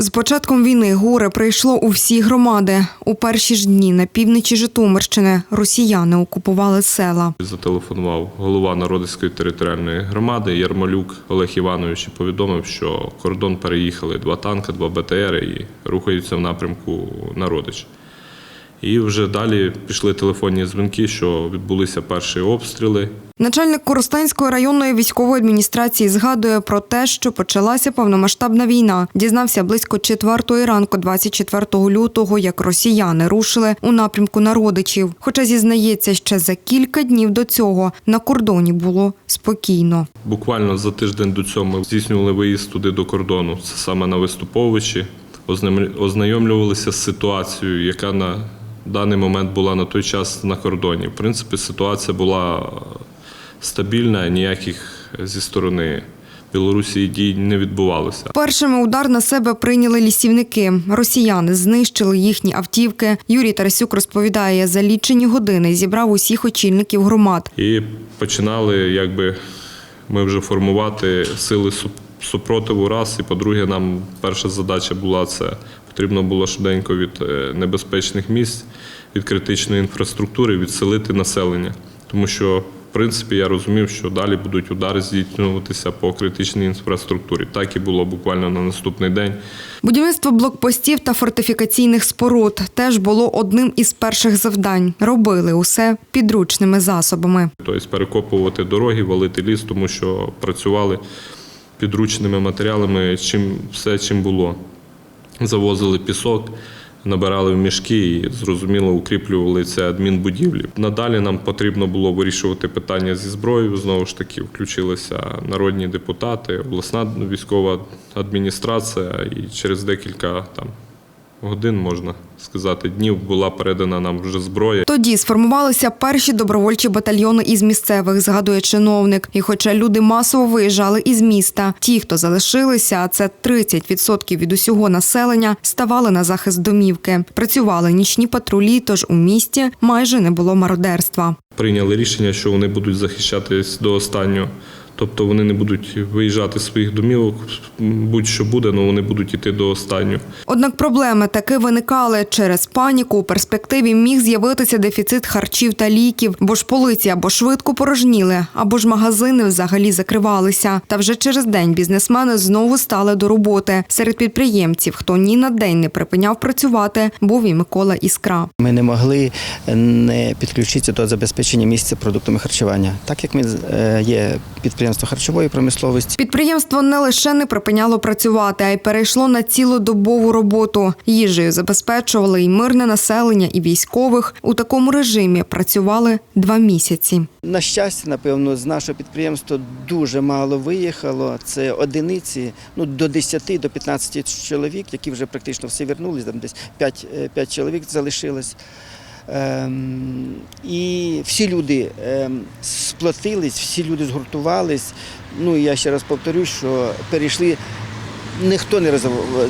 З початком війни горе прийшло у всі громади. У перші ж дні на півночі Житомирщини росіяни окупували села. Зателефонував голова Народицької територіальної громади Ярмолюк Олег Іванович і повідомив, що кордон переїхали два танки, два БТР і рухаються в напрямку Народич. І вже далі пішли телефонні дзвінки, що відбулися перші обстріли. Начальник Коростенської районної військової адміністрації згадує про те, що почалася повномасштабна війна. Дізнався близько четвертої ранку, 24 лютого, як росіяни рушили у напрямку народичів. Хоча зізнається, ще за кілька днів до цього на кордоні було спокійно. Буквально за тиждень до цього ми здійснювали виїзд туди до кордону. Це саме на Виступовичі. Ознайом- Ознайомлювалися з ситуацією, яка на даний момент була на той час на кордоні. В принципі, ситуація була стабільна, ніяких зі сторони Білорусі дій не відбувалося. Першими удар на себе прийняли лісівники. Росіяни знищили їхні автівки. Юрій Тарасюк розповідає, за лічені години зібрав усіх очільників громад. І починали якби ми вже формувати сили супротиву раз. І по-друге, нам перша задача була це потрібно було швиденько від е, небезпечних місць, від критичної інфраструктури відселити населення. Тому що, в принципі, я розумів, що далі будуть удари здійснюватися по критичній інфраструктурі. Так і було буквально на наступний день. Будівництво блокпостів та фортифікаційних споруд теж було одним із перших завдань. Робили усе підручними засобами. Тобто перекопувати дороги, валити ліс, тому що працювали підручними матеріалами, чим все чим було. Завозили пісок, набирали в мішки і зрозуміло укріплювали це адмінбудівлі. Надалі нам потрібно було вирішувати питання зі зброєю. Знову ж таки, включилися народні депутати, обласна військова адміністрація, і через декілька там годин, можна сказати, днів була передана нам вже зброя. Тоді сформувалися перші добровольчі батальйони із місцевих, згадує чиновник. І хоча люди масово виїжджали із міста, ті, хто залишилися, а це 30% від усього населення, ставали на захист домівки. Працювали нічні патрулі, тож у місті майже не було мародерства. прийняли рішення, що вони будуть захищатись до останнього. Тобто вони не будуть виїжджати з своїх домівок, будь-що буде, але вони будуть йти до останнього. Однак проблеми таки виникали через паніку. У перспективі міг з'явитися дефіцит харчів та ліків, бо ж полиці або швидко порожніли, або ж магазини взагалі закривалися. Та вже через день бізнесмени знову стали до роботи. Серед підприємців, хто ні на день не припиняв працювати, був і Микола Іскра. Ми не могли не підключитися до забезпечення місця продуктами харчування, так як ми е, є підприємство харчової промисловості. Підприємство не лише не припиняло працювати, а й перейшло на цілодобову роботу. Їжею забезпечували і мирне населення, і військових. У такому режимі працювали два місяці. На щастя, напевно, з нашого підприємства дуже мало виїхало. Це одиниці, ну до 10 до 15 чоловік, які вже практично всі вернулись, там десь 5, 5 чоловік залишилось. Ем, і всі люди ем, сплотились, всі люди згуртувались. Ну я ще раз повторюсь, що перейшли, ніхто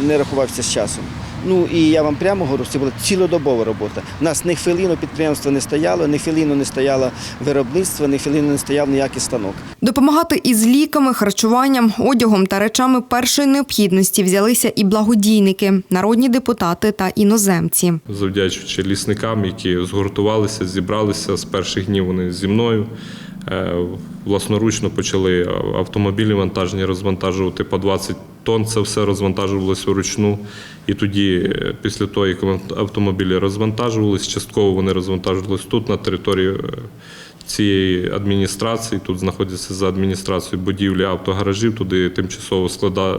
не рахувався з часом. Ну і я вам прямо говорю, це була цілодобова робота. У нас ні хвилину підприємство не стояло, ні хвилину не стояло виробництво, ні хвилину не стояв ніякий станок. Допомагати із ліками, харчуванням, одягом та речами першої необхідності взялися і благодійники, народні депутати та іноземці. завдячуючи лісникам, які згуртувалися, зібралися з перших днів вони зі мною. Е, Власноручно почали автомобілі вантажні розвантажувати по 20 тонн. Це все розвантажувалося вручну. І тоді, е, після того, як автомобілі розвантажувалися, частково вони розвантажувалися тут, на території е, цієї адміністрації. Тут знаходяться за адміністрацією будівлі автогаражів. Туди тимчасово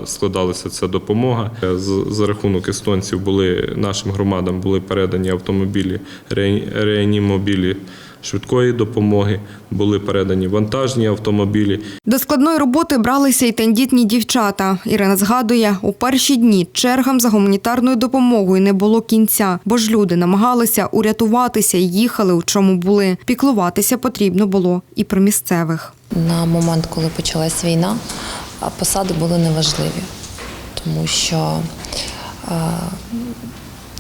складалася ця допомога. За рахунок естонців були нашим громадам були передані автомобілі, ре- реанімобілі швидкої допомоги, були передані вантажні автомобілі. До складної роботи бралися й тендітні дівчата. Ірина згадує, у перші дні чергам за гуманітарною допомогою не було кінця, бо ж люди намагалися урятуватися і їхали у чому були. Піклуватися потрібно було і про місцевих. На момент, коли почалась війна, а посади були неважливі, тому що е,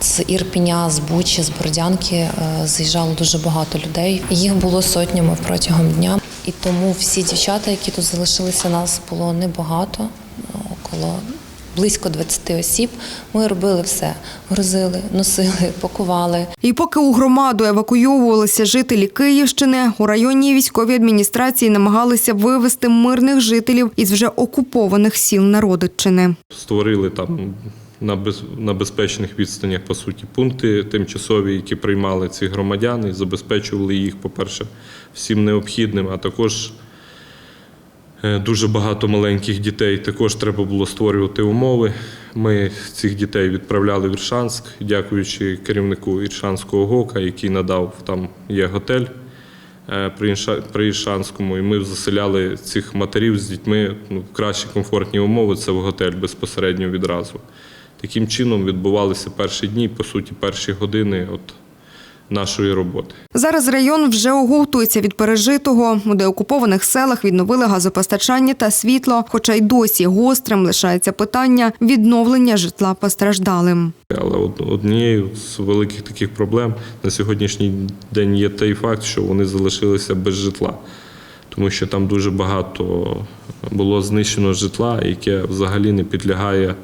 з Ірпеня, з Бучі, з Бородянки е, заїжджало дуже багато людей. Їх було сотнями протягом дня. І тому всі дівчата, які тут залишилися, нас було небагато, около близько 20 осіб. Ми робили все: грузили, носили, пакували. І поки у громаду евакуйовувалися жителі Київщини, у районній військовій адміністрації намагалися вивезти мирних жителів із вже окупованих сіл Народиччини. Створили там на, без, на безпечних відстанях, по суті, пункти тимчасові, які приймали ці громадян і забезпечували їх, по-перше, всім необхідним, а також е, дуже багато маленьких дітей. Також треба було створювати умови. Ми цих дітей відправляли в Іршанськ, дякуючи керівнику Іршанського ГОКа, який надав там є готель е, при Іршанському, і ми заселяли цих матерів з дітьми ну, в кращі комфортні умови. Це в готель безпосередньо відразу. Таким чином відбувалися перші дні, по суті, перші години от нашої роботи. Зараз район вже оговтується від пережитого. У деокупованих селах відновили газопостачання та світло, хоча й досі гострим лишається питання відновлення житла постраждалим. Але однією з великих таких проблем на сьогоднішній день є той факт, що вони залишилися без житла, тому що там дуже багато було знищено житла, яке взагалі не підлягає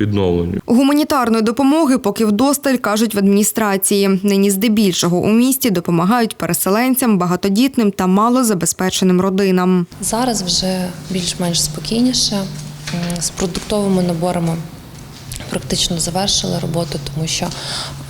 відновленню. Гуманітарної допомоги поки вдосталь кажуть в адміністрації. Нині здебільшого у місті допомагають переселенцям, багатодітним та малозабезпеченим родинам. Зараз вже більш-менш спокійніше. З продуктовими наборами практично завершили роботу, тому що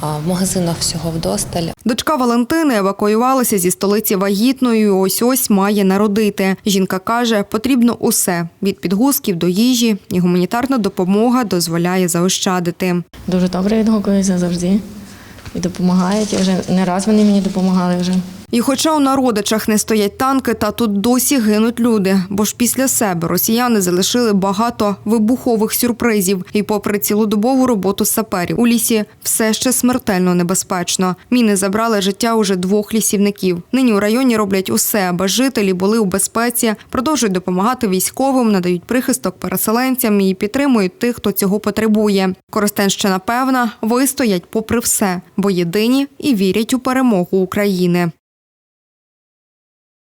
в магазинах всього вдосталь. Дочка Валентини евакуювалася зі столиці вагітною. і Ось ось має народити. Жінка каже, потрібно усе від підгузків до їжі, і гуманітарна допомога дозволяє заощадити. Дуже добре відгукуються завжди і допомагають. Вже не раз вони мені допомагали вже. І хоча у народичах не стоять танки, та тут досі гинуть люди, бо ж після себе росіяни залишили багато вибухових сюрпризів. І попри цілодобову роботу саперів у лісі все ще смертельно небезпечно. Міни забрали життя уже двох лісівників. Нині у районі роблять усе, аби жителі були у безпеці, продовжують допомагати військовим, надають прихисток переселенцям і підтримують тих, хто цього потребує. Коростенщина певна, вистоять попри все, бо єдині і вірять у перемогу України.